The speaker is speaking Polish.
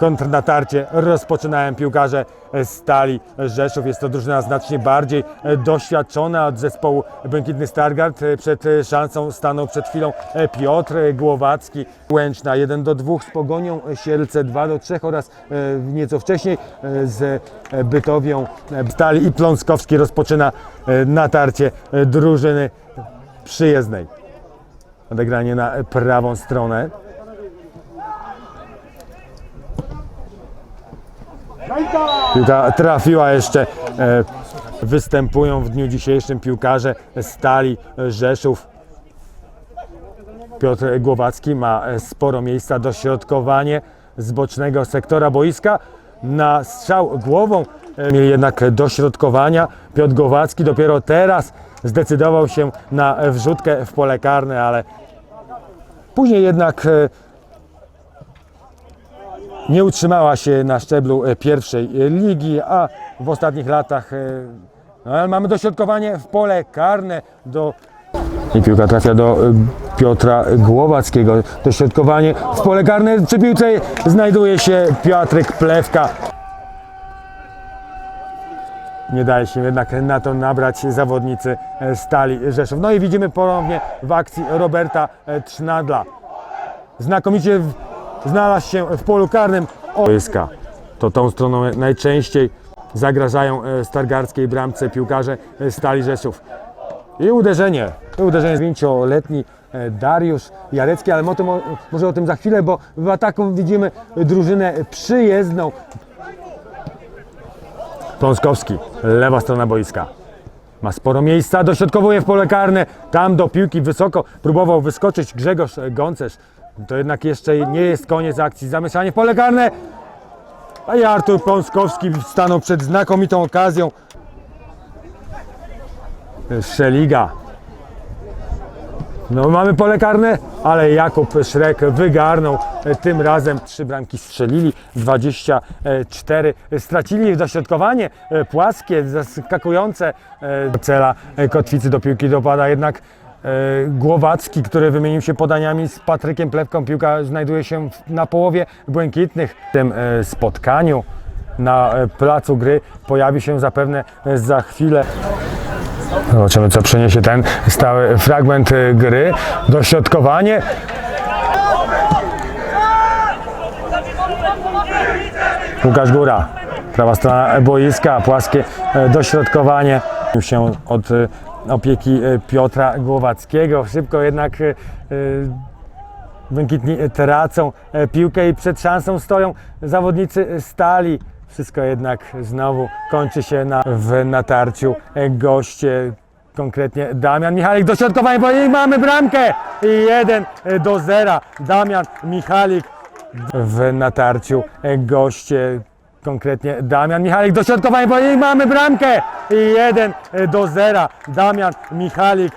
kontrnatarcie rozpoczynają piłkarze Stali Rzeszów. Jest to drużyna znacznie bardziej e, doświadczona od zespołu Błękitny Stargard. E, Przed e, szansą stanął przed chwilą Piotr Głowacki. Łęczna 1 do 2 z Pogonią Sielce 2 do 3 oraz nieco wcześniej z Bytowią Stali i Pląskowski rozpoczyna natarcie drużyny przyjezdnej. Odegranie na prawą stronę. Piłka trafiła jeszcze. E, występują w dniu dzisiejszym piłkarze Stali Rzeszów. Piotr Głowacki ma e, sporo miejsca dośrodkowanie z bocznego sektora boiska. Na strzał głową e, mieli jednak dośrodkowania. Piotr Głowacki dopiero teraz zdecydował się na wrzutkę w pole karne, ale później jednak e, nie utrzymała się na szczeblu e, pierwszej e, ligi, a w ostatnich latach e, no, mamy dośrodkowanie w pole karne do i piłka trafia do Piotra Głowackiego. Dośrodkowanie w pole karne. Przy piłce znajduje się Piotrek Plewka. Nie daje się jednak na to nabrać zawodnicy Stali Rzeszów. No i widzimy ponownie w akcji Roberta Trznadla znakomicie znalazł się w polu karnym boiska. To tą stroną najczęściej zagrażają e, stargardzkiej bramce piłkarze e, Stali Rzeszów. I uderzenie, i uderzenie pięcioletni e, Dariusz Jarecki, ale może o tym za chwilę, bo w ataku widzimy drużynę przyjezdną. Pląskowski, lewa strona boiska. Ma sporo miejsca, dośrodkowuje w pole karne, tam do piłki wysoko próbował wyskoczyć Grzegorz Gącerz. To jednak jeszcze nie jest koniec akcji. Zamieszanie w pole karne, a i Artur Pląskowski stanął przed znakomitą okazją. Szeliga. No mamy pole karne, ale Jakub Szrek wygarnął tym razem. Trzy bramki strzelili, 24 stracili. Dośrodkowanie e, płaskie, zaskakujące. e, Cela e, kotwicy do piłki dopada jednak Głowacki, który wymienił się podaniami z Patrykiem Plewką. Piłka znajduje się na połowie błękitnych. W tym e, spotkaniu na e, placu gry pojawi się zapewne e, za chwilę Zobaczymy, co przyniesie ten stały fragment gry. Dośrodkowanie. Łukasz Góra. Prawa strona boiska, płaskie e, dośrodkowanie. Się od e, opieki e, Piotra Głowackiego. Szybko jednak e, e, Błękitni tracą e, piłkę i przed szansą stoją zawodnicy Stali. Wszystko jednak znowu kończy się na, w natarciu e, goście, konkretnie Damian Michalik. Dośrodkowanie, bo mamy bramkę! I 1 do 0. Damian Michalik w natarciu e, goście, konkretnie Damian Michalik. Dośrodkowanie, bo mamy bramkę! I 1 do 0. Damian Michalik